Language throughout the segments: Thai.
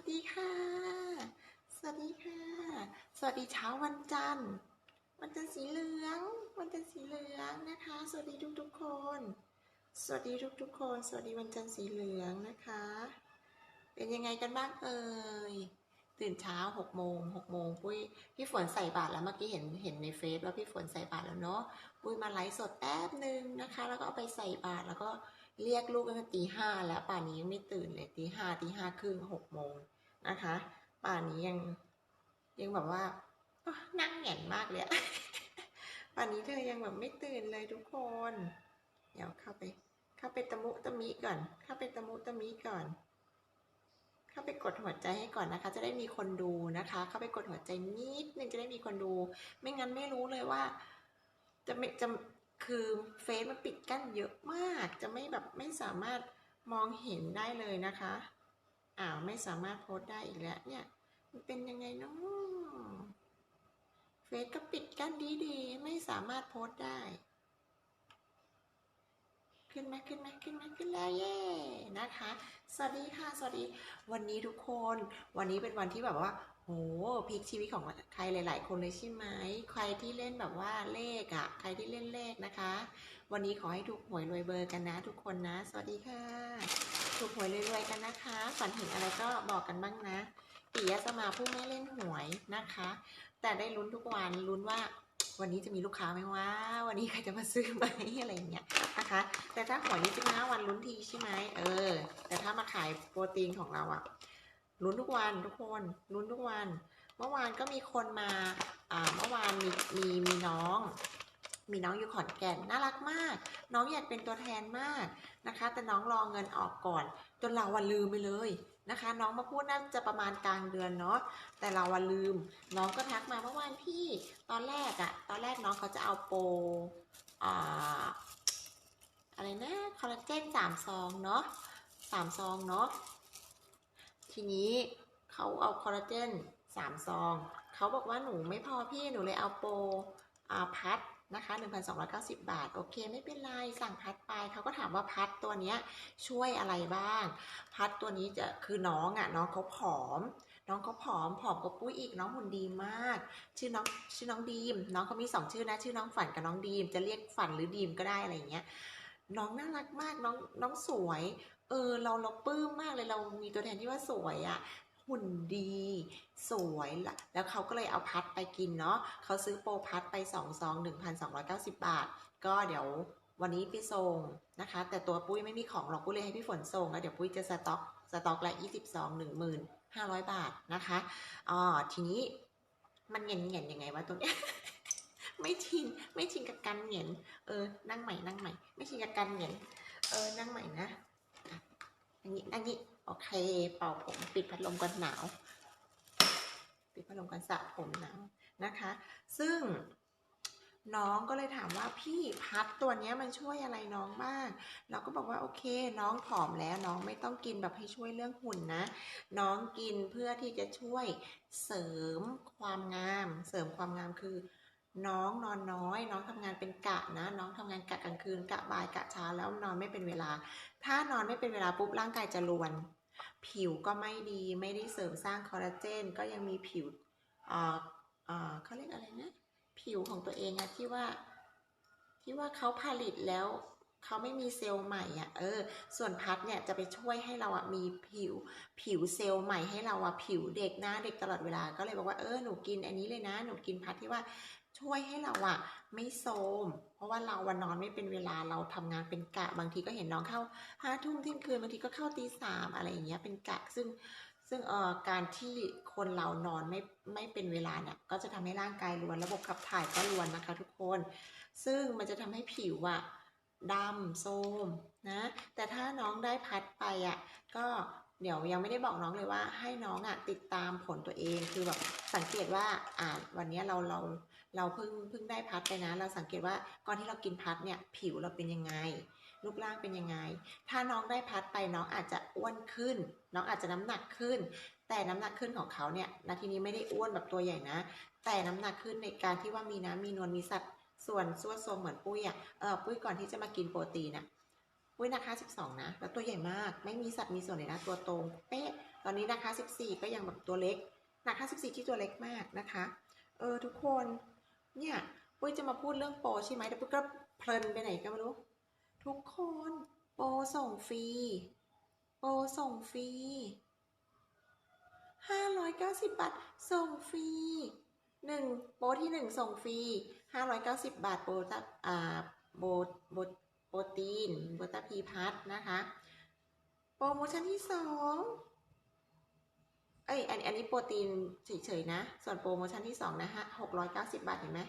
วัสดีค่ะ สวัสดีค่ะ สวัสดีเช้าวันจันทร์ วันจันทร์สีเหลือง วันจันทร์สีเหลืองนะคะ สวัสดีทุกทุกคน สวัสดีทุกทุกคน สวัสดีวันจันทร์สีเหลืองนะคะ เป็นยังไงกันบ้างเอ่ย ตื่นเช้าหกโมงหกโมงปุ้ยพี่ฝนใส่บาตรแล้วเมื่อกี้เห็นเห็นในเฟซว่าพี่ฝนใส่บาตรแล้วเนาะ ปุ้ยมาไลฟ์สดแป๊บหนึ่งนะคะ แล้วก็เอาไปใส่บาตรแล้วก็ เรียกลูกตั้งแต่ตีห้าแล้วป่านนี้ยังไม่ตื่นเลยตีห้าตีห้าครึ่งหกโมงนะคะ ป่านนี้ยังยังแบบว่านั่งแหงนมากเลยป่านนี้เธอยังแบบไม่ตื่นเลยทุกคน เดี๋ยวเข้าไป เข้าไปตะมุตะมิก่อน เข้าไปตะมุตะมิก่อน เข้าไปกดหัวใจให้ก่อนนะคะ จะได้มีคนดูนะคะ เข้าไปกดหัวใจนิดนึงจะได้มีคนดู ไม่งั้นไม่รู้เลยว่า จะไม่จะ คือเฟซมันปิดกั้นเยอะมาก จะไม่แบบไม่สามารถมองเห็นได้เลยนะคะ อ้าวไม่สามารถโพสได้อีกแล้วเนี่ย มันเป็นยังไงเนาะเฟซก็ปิดกั้นดีๆ ไม่สามารถโพสได้ ขึ้นไหมขึ้นไหมขึ้นไหมขึ้นแล้วเย่นะคะ สวัสดีค่ะ สวัสดี วันนี้ทุกคน วันนี้เป็นวันที่แบบว่า โหพลิกชีวิตของใครหลาย ๆ คนเลยใช่ไหม ใครที่เล่นแบบว่าเลขอะ่ะ ใครที่เล่นเลขนะคะ วันนี้ขอให้ถูกหวยรวยเบอร์กันนะ ทุกคนนะ สวัสดีค่ะ ถูกหวยรวยๆกันนะคะ ฝันเห็นอะไรก็บอกกันบ้างนะปิยะสมาผู้ไม่เล่นหวยนะคะ แต่ได้ลุ้นทุกวัน ลุ้นว่าวันนี้จะมีลูกค้าไหมว่า วันนี้ใครจะมาซื้อไหมอะไรอย่างเงี้ยนะคะ แต่ถ้าหวยนี่จะมาวันลุ้นทีใช่ไหมเออ แต่ถ้ามาขายโปรตีนของเราอะ ลุ้นทุกวันทุกคนลุ้นทุกวัน เมื่อวานก็มีคนมาอ่าเมื่อวานมีมีมีน้อง มีน้องอยู่ขอนแก่นน่ารักมาก น้องอยากเป็นตัวแทนมากนะคะ แต่น้องรอเงินออกก่อน จนเราวันลืมไปเลยนะคะ น้องมาพูดน่าจะประมาณกลางเดือนเนาะแต่เราวันลืม น้องก็ทักมาเมื่อวานพี่ตอนแรกอะตอนแรกน้องเขาจะเอาโปรอ่าอะไรนะคอลลาเจนสามซองเนาะสามซองเนาะ ทีนี้เขาเอาคอลลาเจนสามซอง เขาบอกว่าหนูไม่พอพี่หนูเลยเอาโปรอ่าพัดนะคะ 1,290 บาท โอเค ไม่เป็นไร สั่งพัดไป เขาก็ถามว่าพัดตัวเนี้ยช่วยอะไรบ้าง พัดตัวนี้จะคือน้องอะ่ะ น้องเขาผอม น้องเขาผอม ผอมกว่าปุ้ยอีก น้องหุ่นดีมาก ชื่อน้อง ชื่อน้องดีม น้องเขามีสองชื่อนะ ชื่อน้องฝันกับน้องดีม จะเรียกฝันหรือดีมก็ได้อะไรอย่างเงี้ย น้องน่ารักมาก น้อง น้องสวย เออเราเราปลื้มมากเลยเรามีตัวแทนที่ว่าสวยอะ่ะหุ่นดีสวยละแล้วเขาก็เลยเอาพัดไปกินเนาะเขาซื้อโปรพัดไป2ซอง1,290 บาท ก็เดี๋ยววันนี้ไปส่งนะคะ แต่ตัวปุ้ยไม่มีของหรอกปุ้ยเลยให้พี่ฝนส่งแล้วเดี๋ยวปุ้ยจะสต็อกสต็อกละ20ซอง15,000 บาทนะคะอ๋อทีนี้มันเงียนเงียนยังไงวะตรงเนี้ยไม่ชินไม่ชินกับการเหงียนเออนั่งใหม่นั่งใหม่ ไม่ชินกับการเหงียนเออนั่งใหม่นะ อันนี้ อันนี้ โอเค เป่าผม ปิดพัดลมกันหนาว ปิดพัดลมกันสระผมหนาวนะคะ ซึ่งน้องก็เลยถามว่าพี่พัดตัวนี้มันช่วยอะไรน้องบ้าง เราก็บอกว่าโอเค น้องผอมแล้วน้องไม่ต้องกินแบบให้ช่วยเรื่องหุ่นนะ น้องกินเพื่อที่จะช่วยเสริมความงาม เสริมความงามคือ น้องนอนน้อย น้องทำงานเป็นกะนะ น้องทำงานกะกลางคืนกะบ่ายกะเช้าแล้วนอนไม่เป็นเวลา ถ้านอนไม่เป็นเวลาปุ๊บร่างกายจะรวน ผิวก็ไม่ดีไม่ได้เสริมสร้างคอลลาเจน ก็ยังมีผิวอ่าอ่าเขาเรียกอะไรนะ ผิวของตัวเองอะที่ว่าที่ว่าเขาผลิตแล้วเขาไม่มีเซลล์ใหม่อะเออ ส่วนพัดเนี่ยจะไปช่วยให้เราอะมีผิวผิวเซลล์ใหม่ให้เราอะผิวเด็กหน้าเด็กตลอดเวลา ก็เลยบอกว่าเออหนูกินอันนี้เลยนะ หนูกินพัดที่ว่า ช่วยให้เราอะไม่โทรมเพราะว่าเราวันนอนไม่เป็นเวลาเราทำงานเป็นกะบางทีก็เห็นน้องเข้าห้าทุ่มเที่ยงคืนบางทีก็เข้าตีสามอะไรอย่างเงี้ยเป็นกะซึ่งซึ่งเอ่อการที่คนเรานอนไม่ไม่เป็นเวลาเนี่ยก็จะทำให้ร่างกายรวนระบบขับถ่ายก็รวนนะคะทุกคน ซึ่งมันจะทำให้ผิวอะดำโทรมนะแต่ถ้าน้องได้พัดไปอะก็เดี๋ยวยังไม่ได้บอกน้องเลยว่าให้น้องอะติดตามผลตัวเองคือแบบสังเกตว่าอ่าวันเนี้ยเราเรา เราเพิ่งเพิ่งได้พัดไปนะ เราสังเกตว่าก่อนที่เรากินพัดเนี่ยผิวเราเป็นยังไงรูปร่างเป็นยังไง ถ้าน้องได้พัดไปน้องอาจจะอ้วนขึ้น น้องอาจจะน้ำหนักขึ้น แต่น้ำหนักขึ้นของเขาเนี่ยนาทีนี้ไม่ได้อ้วนแบบตัวใหญ่นะ แต่น้ำหนักขึ้นในการที่ว่ามีน้ำมีนวลมีสัดส่วนส่วนทรงเหมือนปุ้ยอะเออปุ้ยก่อนที่จะมากินโปรตีนอะอุ้ยนะคะ12 นะ แล้วตัวใหญ่มาก ไม่มีสัตว์มีส่วนเลยนะ ตัวตรงเป๊ะ ตอนนี้นะคะ 14 ก็ยังแบบตัวเล็กนะคะ14 ที่ตัวเล็กมากนะคะ เออทุกคน เนี่ยปุ้ยจะมาพูดเรื่องโปรใช่ไหมแต่ปุ้ยก็เพลินไปไหนก็ไม่รู้ ทุกคนโปรส่งฟรี โปรส่งฟรี590บบาทส่งฟรีหนึ่งโปรที่หนึ่งส่งฟรี590บบาทโปรตาอ่าโบโบโปรตีนโบตาพีพัทนะคะ โปรโมชั่นที่สอง เอ้ยอันอันนี้โปรตีนเฉยๆนะ ส่วนโปรโมชั่นที่สองนะฮะ690บาทเห็นไหม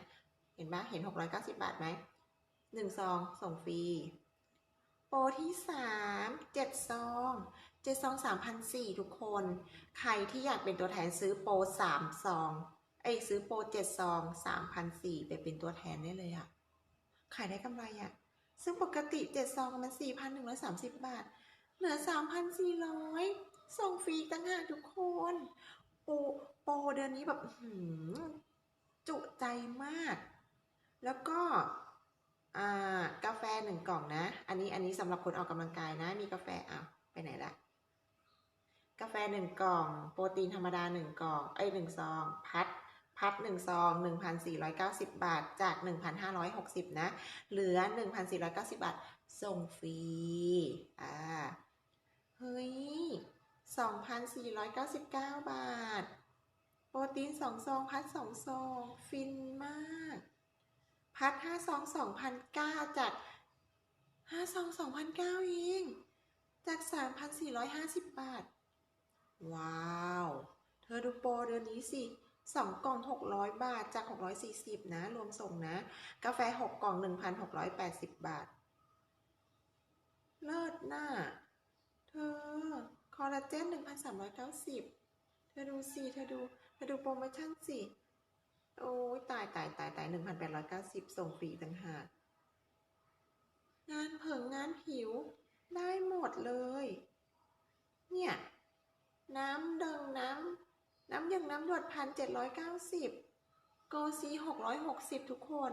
เห็นไหมเห็น690บาทไหมหนึ่งซองส่งฟรีโปรที่สามเจ็ดซองเจ็ดซองสามพันสี่ทุกคน ใครที่อยากเป็นตัวแทนซื้อโปรสามซองเอ้ซื้อโปรเจ็ดซองสามพันสี่ไปเป็นตัวแทนได้เลยอะขายได้กำไรอะซึ่งปกติเจ็ดซองมันสี่พันหนึ่งร้อยสามสิบบาท เหลือสามพันสี่ร้อย ส่งฟรีต่างหากทุกคนโปโปรเดือนนี้แบบหือจุใจมาก แล้วก็กาแฟหนึ่งกล่องนะ อันนี้อันนี้สำหรับคนออกกำลังกายนะ มีกาแฟอ้าวไปไหนละกาแฟหนึ่งกล่อง โปรตีนธรรมดาหนึ่งกล่องเอ้ยหนึ่งซอง พัด พัดหนึ่งซองหนึ่งพันสี่ร้อยเก้าสิบบาท จากหนึ่งพันห้าร้อยหกสิบนะ เหลือหนึ่งพันสี่ร้อยเก้าสิบบาท ส่งฟรี อ่า เฮ้ย สองพันสี่ร้อยเก้าสิบเก้าบาท โปรตีนสองซอง พัดสองซอง ฟินมาก พัดห้าซองสองพันเก้าจากห้าซองสองพันเก้าเองจากสามพันสี่ร้อยห้าสิบบาท ว้าว เธอดูโปรเดือนนี้สิสองกล่องหกร้อยบาทจากหกร้อยสี่สิบนะ รวมส่งนะ กาแฟหกกล่องหนึ่งพันหกร้อยแปดสิบบาท เลิศหน่ะเธอ อลลาเจนหนึ่งพันสามร้อยเก้าสิบเธอดูสิ เธอดู เธอดูโปรโมชั่นสิ โอ้ยตายตายตายตายหนึ่งพันแปดร้อยเก้าสิบส่งฟรีต่างหาก งานเผิงงานผิว ได้หมดเลย เนี่ย น้ำเดิงน้ำ น้ำยังน้ำหยดพันเจ็ดร้อยเก้าสิบโกซีหกร้อยหกสิบทุกคน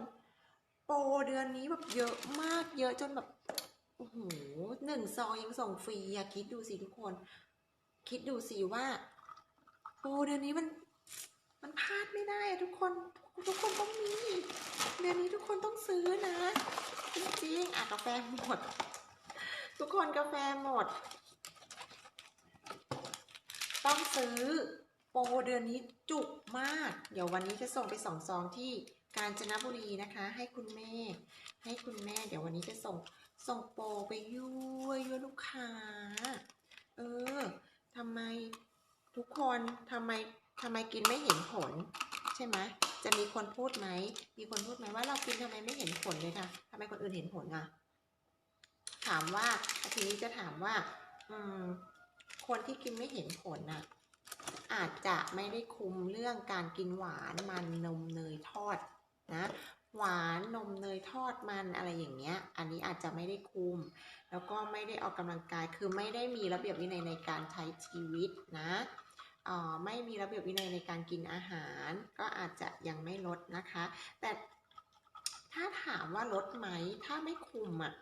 โปรเดือนนี้แบบเยอะมากเยอะจนแบบ โอ้โห หนึ่งซองยังส่งฟรีอะคิดดูสิทุกคน คิดดูสิว่าโปรเดือนนี้มันมันพลาดไม่ได้อะทุกคนทุกคนต้องมีเดือนนี้ทุกคนต้องซื้อนะ จริงๆอะกาแฟหมด ทุกคนกาแฟหมด ต้องซื้อโปรเดือนนี้จุกมาก เดี๋ยววันนี้จะส่งไปสองซองที่กาญจนบุรีนะคะ ให้คุณแม่ ให้คุณแม่ เดี๋ยววันนี้จะส่ง ส่งโปรไปยั่วยั่วลูกค้า เออทำไมทุกคนทำไมทำไมกินไม่เห็นผล ใช่ไหมจะมีคนพูดไหม มีคนพูดไหมว่าเรากินทำไมไม่เห็นผลเลยค่ะทำไมคนอื่นเห็นผลอะ ถามว่าทีนี้จะถามว่า อืม คนที่กินไม่เห็นผลน่ะ อาจจะไม่ได้คุมเรื่องการกินหวานมันนมเนยทอดนะ หวานนมเนยทอดมันอะไรอย่างเงี้ย อันนี้อาจจะไม่ได้คุม แล้วก็ไม่ได้ออกกำลังกายคือไม่ได้มีระเบียบวินัยในการใช้ชีวิตนะออไม่มีระเบียบวินัยในการกินอาหาร ก็อาจจะยังไม่ลดนะคะ แต่ถ้าถามว่าลดไหม ถ้าไม่คุมอะ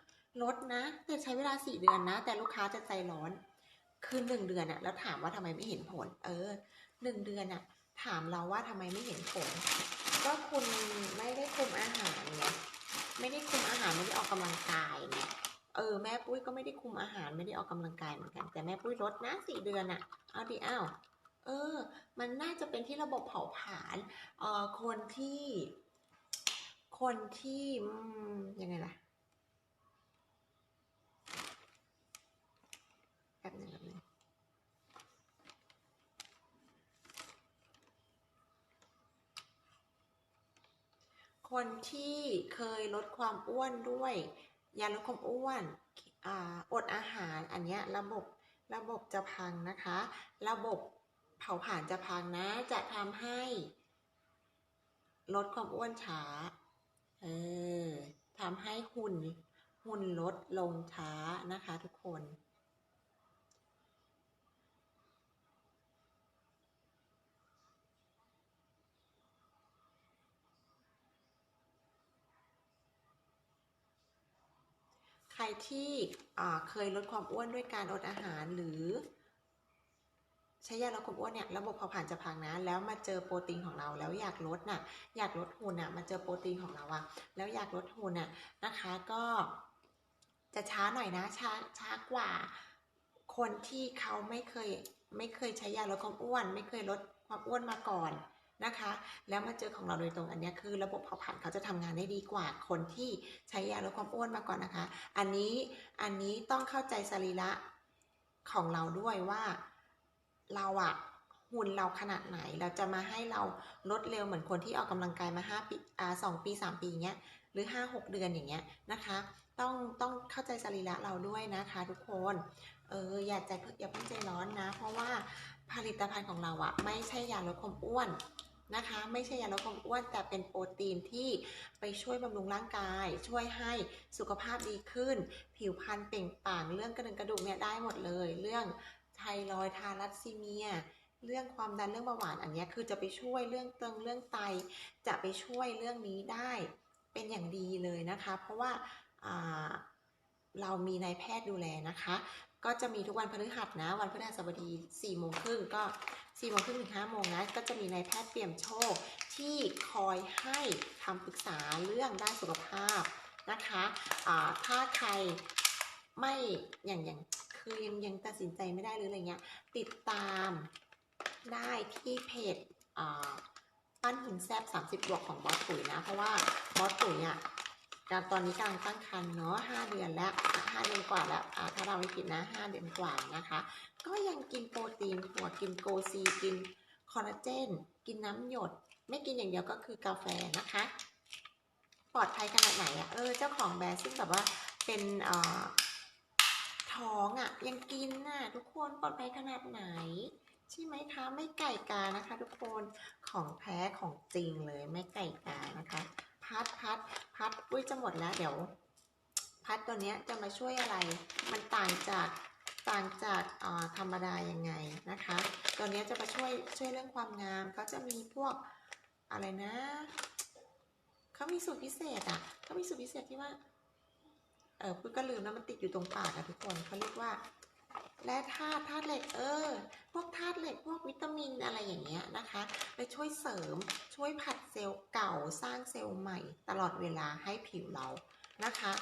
ลดนะ แต่ใช้เวลาสี่เดือนนะ แต่ลูกค้าจะใจร้อน คือหนึ่งเดือนอะแล้วถามว่าทำไมไม่เห็นผล เออหนึ่งเดือนอะถามเราว่าทำไมไม่เห็นผล ก็คุณไม่ได้คุมอาหารไงไม่ได้คุมอาหารไม่ได้ออกกำลังกายไงเออแม่ปุ้ยก็ไม่ได้คุมอาหารไม่ได้ออกกำลังกายเหมือนกัน แต่แม่ปุ้ยลดนะสี่เดือนอะเอาดิอ้าวเออ มันน่าจะเป็นที่ระบบเผาผลาญเอ่อคนที่ คนที่ยังไงล่ะแป๊บนึงแป๊บหนึง คนที่เคยลดความอ้วนด้วยยาลดความอ้วนออดอาหารอันเนี้ยระบบระบบจะพังนะคะ ระบบเผาผลาญจะพังนะ จะทำให้ ลดความอ้วนช้า เออทำให้หุ่นหุ่นลดลงช้านะคะทุกคน ใครที่เคยลดความอ้วนด้วยการอดอาหารหรือใช้ยาลดความอ้วนเนี่ยระบบเผาผลาญจะพังนะ แล้วมาเจอโปรตีนของเราแล้วอยากลดน่ะ อยากลดหุ่นน่ะมาเจอโปรตีนของเราอะแล้วอยากลดหุ่นน่ะนะคะก็จะช้าหน่อยนะช้าช้ากว่าคนที่เขาไม่เคยไม่เคยใช้ยาลดความอ้วน ไม่เคยลดความอ้วนมาก่อน นะคะ แล้วมาเจอของเราโดยตรงอันนี้คือ ระบบเผาผลาญเขาจะทำงานได้ดีกว่าคนที่ใช้ยาลดความอ้วนมาก่อนนะคะ อันนี้อันนี้ต้องเข้าใจสรีระของเราด้วยว่าเราอะหุ่นเราขนาดไหนเราจะมาให้เราลดเร็วเหมือนคนที่ออกกำลังกายมา5ปีอ่าสองปี 3 ปีเงี้ยหรือ 5 6 เดือนอย่างเงี้ยนะคะ ต้องต้องเข้าใจสรีระเราด้วยนะคะทุกคนเอออย่าใจอย่าเพิ่งใจร้อนนะ เพราะว่าผลิตภัณฑ์ของเราอะไม่ใช่ยาลดความอ้วน นะคะ ไม่ใช่ยาลดความอ้วนแต่เป็นโปรตีนที่ไปช่วยบำรุงร่างกาย ช่วยให้สุขภาพดีขึ้น ผิวพรรณเปล่งปลั่งเรื่องกระดูกกระดูกเนี่ยได้หมดเลย เรื่องไทรอยทารัสซีเมีย เรื่องความดันเรื่องเบาหวานอันเนี้ยคือจะไปช่วยเรื่องเติงเรื่องไต จะไปช่วยเรื่องนี้ได้เป็นอย่างดีเลยนะคะ เพราะว่าเรามีนายแพทย์ดูแลนะคะ ก็จะมีทุกวันพฤหัสนะ วันพฤหัสบดี4ี่โมงครึ่งก็4ี่โมงครึ่งถึง5้าโมงนะ ก็จะมีนายแพทย์เปี่ยมโชคที่คอยให้คำปรึกษาเรื่องด้านสุขภาพนะคะอ่าถ้าใครไม่อย่างอย่างคือยังยังตัดสินใจไม่ได้หรืออะไรเงี้ย ติดตามได้ที่เพจปั้นหุ่นแซบ30 บวกของบอสปุ๋ยนะ เพราะว่าบอสปุ๋ยอะ การตอนนี้กำลังตั้งครรภ์เนาะ5เดือนแล้ว5เดือนกว่าแล้วถ้าเราไม่ผิดนะ5เดือนกว่านะคะ ก็ยังกินโปรตีนหัวกินโกซีกินคอลลาเจน กินน้ำหยด ไม่กินอย่างเดียวก็คือกาแฟนะคะ ปลอดภัยขนาดไหนอะเออเจ้าของแบรนด์ซึ่งแบบว่าเป็นเอ่อท้องอะยังกินน่ะทุกคนปลอดภัยขนาดไหนใช่ไหมคะ ไม่ไก่กานะคะ ทุกคนของแท้ของจริงเลยไม่ไก่กานะคะ พัดพัดพัดอุ้ยจะหมดแล้วเดี๋ยว พัดตัวเนี้ยจะมาช่วยอะไร มันต่างจากต่างจากธรรมดายังไงนะคะ ตัวเนี้ยจะมาช่วยช่วยเรื่องความงามเขาจะมีพวกอะไรนะ เขามีสูตรพิเศษอะเขามีสูตรพิเศษที่ว่า เออพูดก็ลืมแล้วมันติดอยู่ตรงปากอะทุกคนเขาเรียกว่า แร่ธาตุธาตุเหล็กเออ พวกธาตุเหล็กพวกวิตามินอะไรอย่างเงี้ยนะคะไปช่วยเสริมช่วยผัดเซลล์เก่าสร้างเซลล์ใหม่ ตลอดเวลาให้ผิวเรานะคะ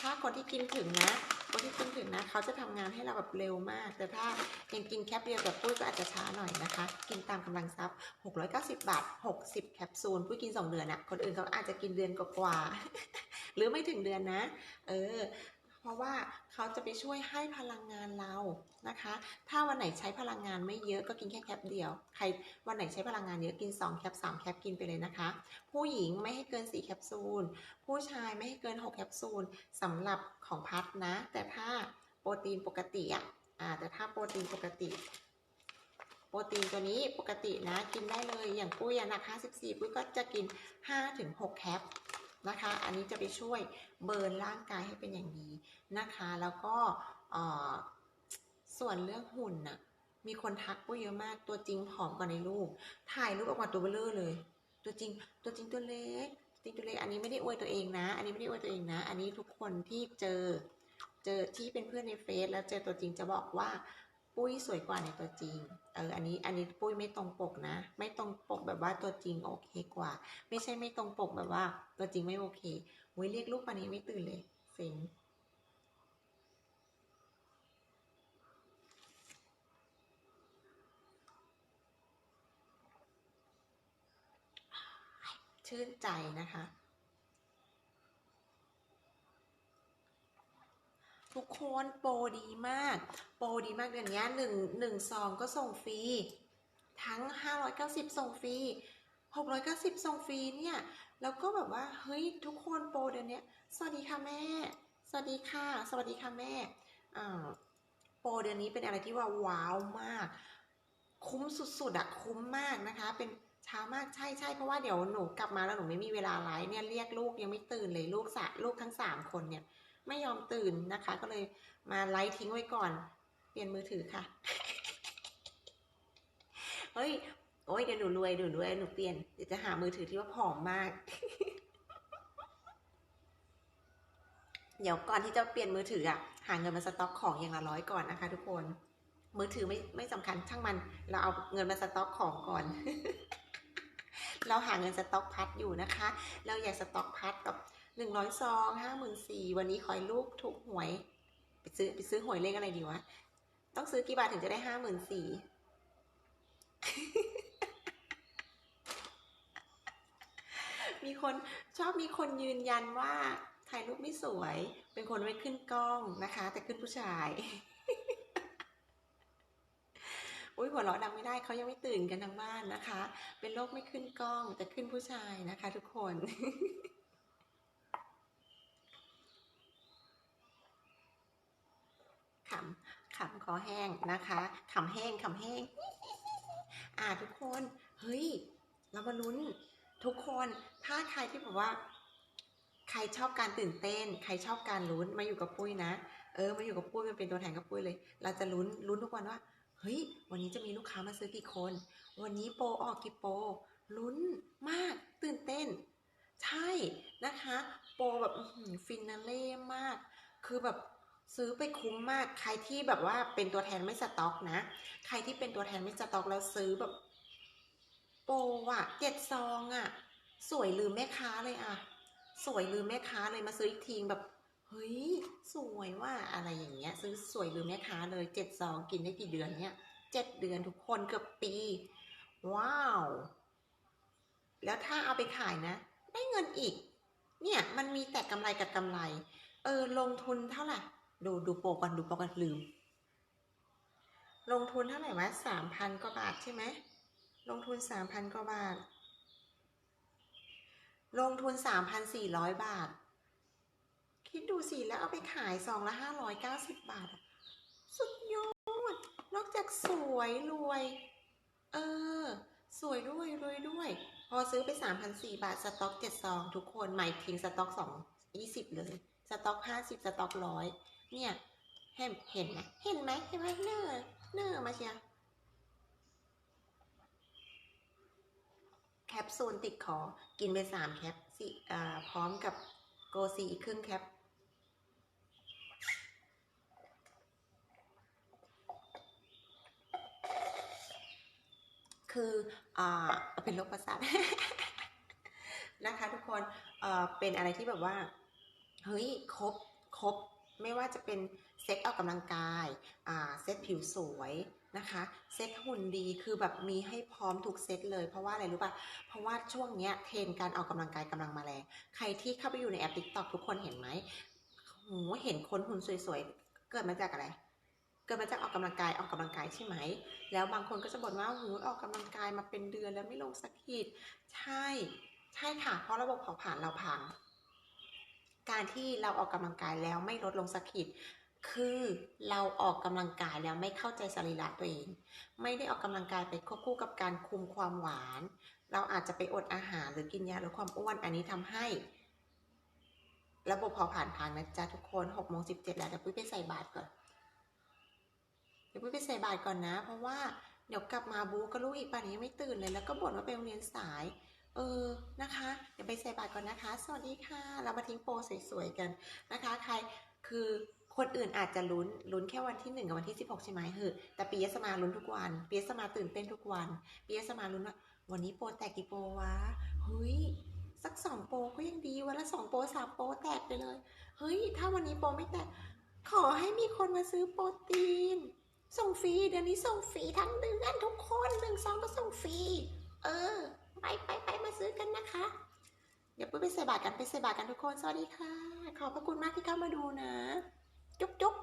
ถ้าคนที่กินถึงนะคนที่กินถึงนะเขาจะทำงานให้เราแบบเร็วมาก แต่ถ้ายังกินแคปเดียวแบบปุ้ยก็อาจจะช้าหน่อยนะคะ กินตามกำลังทรัพย์ 690 บาท 60 แคปซูลปุ้ยกิน 2 เดือนอะคนอื่นเขาอาจจะกินเดือนกว่าหรือไม่ถึงเดือนนะ เออ เพราะว่าเขาจะไปช่วยให้พลังงานเรานะคะ ถ้าวันไหนใช้พลังงานไม่เยอะก็กินแค่แคปเดียว ใครวันไหนใช้พลังงานเยอะกิน 2 แคป 3 แคปกินไปเลยนะคะ ผู้หญิงไม่ให้เกิน 4 แคปซูล ผู้ชายไม่ให้เกิน 6 แคปซูลสำหรับของพัดนะ แต่ถ้าโปรตีนปกติอะแต่ถ้าโปรตีนปกติ โปรตีนตัวนี้ปกตินะกินได้เลยอย่างปุ้ยอะหนัก54ปุ้ยก็จะกิน 5-6 แคป นะคะ อันนี้จะไปช่วยเบิร์นร่างกายให้เป็นอย่างดีนะคะ แล้วก็ส่วนเรื่องหุ่นน่ะ มีคนทักปุ้ยเยอะมาก ตัวจริงผอมกว่าในรูป ถ่ายรูปออกมาตัวเบลอเลย ตัวจริง ตัวจริงตัวเล็กตัวจริงตัวเล็ก อันนี้ไม่ได้อวยตัวเองนะ อันนี้ไม่ได้อวยตัวเองนะ อันนี้ทุกคนที่เจอ เจอที่เป็นเพื่อนในเฟซแล้วเจอตัวจริงจะบอกว่า ปุ้ยสวยกว่าในตัวจริง เออ อันนี้ อันนี้ปุ้ยไม่ตรงปกนะ ไม่ตรงปกแบบว่าตัวจริงโอเคกว่า ไม่ใช่ไม่ตรงปกแบบว่า ตัวจริงไม่โอเคอุ้ยเรียกลูกป่านนี้ไม่ตื่นเลยเซ็งชื่นใจนะคะ ทุกคนโปรดีมาก โปรดีมากเดือนนี้หนึ่งหนึ่งซองก็ส่งฟรี ทั้ง 590 ส่งฟรี 690 ส่งฟรีเนี่ย แล้วก็แบบว่า เฮ้ย ทุกคนโปรเดือนนี้สวัสดีค่ะแม่ สวัสดีค่ะ สวัสดีค่ะแม่อ่าโปรเดือนนี้เป็นอะไรที่ว่าว้าวมาก คุ้มสุดๆอะคุ้มมากนะคะ เป็นเช้ามากใช่ใช่เพราะว่าเดี๋ยวหนูกลับมาแล้วหนูไม่มีเวลาไลฟ์เนี่ยเรียกลูกยังไม่ตื่นเลยลูกสะลูกทั้งสามคนเนี่ย ไม่ยอมตื่นนะคะ ก็เลยมาไลฟ์ทิ้งไว้ก่อน เปลี่ยนมือถือค่ะ เฮ้ย โอ้ยเดี๋ยวหนูรวยหนูรวยหนูเปลี่ยนเดี๋ยวจะหามือถือที่ว่าผอมมาก เดี๋ยวก่อนที่จะเปลี่ยนมือถืออะหาเงินมาสต็อกของอย่างละร้อยก่อนนะคะ ทุกคน มือถือไม่ไม่สำคัญช่างมัน เราเอาเงินมาสต็อกของก่อนเราหาเงินสต็อกพัดอยู่นะคะ เราอยากสต็อกพัดกับ หนึ่งร้อยซองห้าหมื่นสี่วันนี้ขอให้ลูกถูกหวย ไปซื้อไปซื้อหวยเลขอะไรดีวะ ต้องซื้อกี่บาทถึงจะได้ห้าหมื่นสี่มีคนชอบมีคนยืนยันว่าถ่ายรูปไม่สวย เป็นคนไม่ขึ้นกล้องนะคะ แต่ขึ้นผู้ชายอุ้ยหัวเราะดังไม่ได้เขายังไม่ตื่นกันทางบ้านนะคะ เป็นโรคไม่ขึ้นกล้องแต่ขึ้นผู้ชายนะคะ ทุกคน ขำขำค อแห้งนะคะขำแห้งขำแห้ง อ่าทุกคน เฮ้ย เรามาลุ้น ทุกคนถ้าใครที่แบบว่า ใครชอบการตื่นเต้น ใครชอบการลุ้นมาอยู่กับปุ้ยนะ เออมาอยู่กับปุ้ยมันเป็นตัวแทนกับปุ้ยเลย เราจะลุ้นลุ้นทุกวันว่าเฮ้ย วันนี้จะมีลูกค้ามาซื้อกี่คน วันนี้โปรออกกี่โปรลุ้นมาก ตื่นเต้น ใช่นะคะ โปรแบบฟินาเล่มาก คือแบบ ซื้อไปคุ้มมากใครที่แบบว่าเป็นตัวแทนไม่สต็อกนะ ใครที่เป็นตัวแทนไม่สต็อกแล้วซื้อแบบ โปอะเจ็ดซองอะสวยลืมแม่ค้าเลยอะสวยลืมแม่ค้าเลยมาซื้ออีกทีแบบเฮ้ยสวยว่าอะไรอย่างเงี้ย ซื้อสวยลืมแม่ค้าเลยเจ็ดซองกินได้กี่เดือนเนี่ยเจ็ดเดือนทุกคนเกือบปี ว้าว แล้วถ้าเอาไปขายนะ ได้เงินอีก เนี่ยมันมีแต่กำไรกับกำไร เออลงทุนเท่าไหร่ ดูดูโปรก่อนดูโปรก่อนลืม ลงทุนเท่าไหร่วะสามพันกว่าบาทใช่ไหม ลงทุนสามพันกว่าบาท ลงทุนสามพันสี่ร้อยบาท คิดดูสิแล้วเอาไปขายซองละห้าร้อยเก้าสิบบาท สุดยอด นอกจากสวยรวย เออ สวยด้วยรวยด้วย พอซื้อไปสามพันสี่บาท สต็อกเจ็ดซอง ทุกคน หมายทิ้งสต็อกสองยี่สิบเลย สต็อกห้าสิบสต็อกร้อย เนี่ยเห็นเห็นไหมเห็นไหมเห็นไหมเนอเนอมาเชียแคปซูลติดคอกินไปสามแคปสิอ่าพร้อมกับโกซีอีกครึ่งแคปคืออ่าเป็นโรคประสาทนะคะทุกคนเอ่อเป็นอะไรที่แบบว่า เฮ้ย ครบ ครบ ไม่ว่าจะเป็นเซ็ตออกกำลังกายอ่าเซ็ตผิวสวยนะคะเซ็ตหุ่นดีคือแบบมีให้พร้อมทุกเซ็ตเลย เพราะว่าอะไรรู้ป่ะเพราะว่าช่วงเนี้ยเทรนการออกกำลังกายกำลังมาแรงใครที่เข้าไปอยู่ในแอป TikTok ทุกคนเห็นไหมโหเห็นคนหุ่นสวยๆ เกิดมาจากอะไร เกิดมาจากออกกำลังกายออกกำลังกายใช่ไหม แล้วบางคนก็จะบ่นว่าหูออกกำลังกายมาเป็นเดือนแล้วไม่ลงสักทีใช่ ใช่ค่ะ เพราะระบบเผาผลาญเราพัง การที่เราออกกำลังกายแล้วไม่ลดลงสักขีดคือเราออกกำลังกายแล้วไม่เข้าใจสรีระตัวเอง ไม่ได้ออกกำลังกายไปควบคู่กับการคุมความหวาน เราอาจจะไปอดอาหารหรือกินยาลดความอ้วนอันนี้ทำให้ ระบบเผาผลาญพังนะจ๊ะทุกคนหกโมงสิบเจ็ดแล้วเดี๋ยวปุ้ยไปใส่บาตรก่อน เดี๋ยวปุ้ยไปใส่บาตรก่อนนะ เพราะว่าเดี๋ยวกลับมาบูก็ลูกอีกป่านนี้ไม่ตื่นเลยแล้วก็บ่นว่าไปโรงเรียนสาย เออ นะคะ เดี๋ยวไปใส่บาตรก่อนนะคะ สวัสดีค่ะ เรามาทิ้งโปรสวยๆกันนะคะ ใคร คือคนอื่นอาจจะลุ้น ลุ้นแค่วันที่หนึ่งกับวันที่สิบหกใช่ไหมเหอแต่ปียสมาลุ้นทุกวัน ปียสมาตื่นเต้นทุกวัน ปียสมาลุ้นว่า วันนี้โปรแตกกี่โปรวะ เฮ้ย สักสองโปรก็ยังดี วันละสองโปรสามโปรแตกไปเลย เฮ้ย ถ้าวันนี้โปรไม่แตก ขอให้มีคนมาซื้อโปรตีน ส่งฟรี เดี๋ยวนี้ส่งฟรีทั้งเดือนทุกคนหนึ่งซองก็ส่งฟรี เออ ไปไปไปมาซื้อกันนะคะเดี๋ยวไปใส่บาตรกันไปใส่บาตรกันทุกคนสวัสดีค่ะ ขอบพระคุณมากที่เข้ามาดูนะ จุ๊บจุ๊บ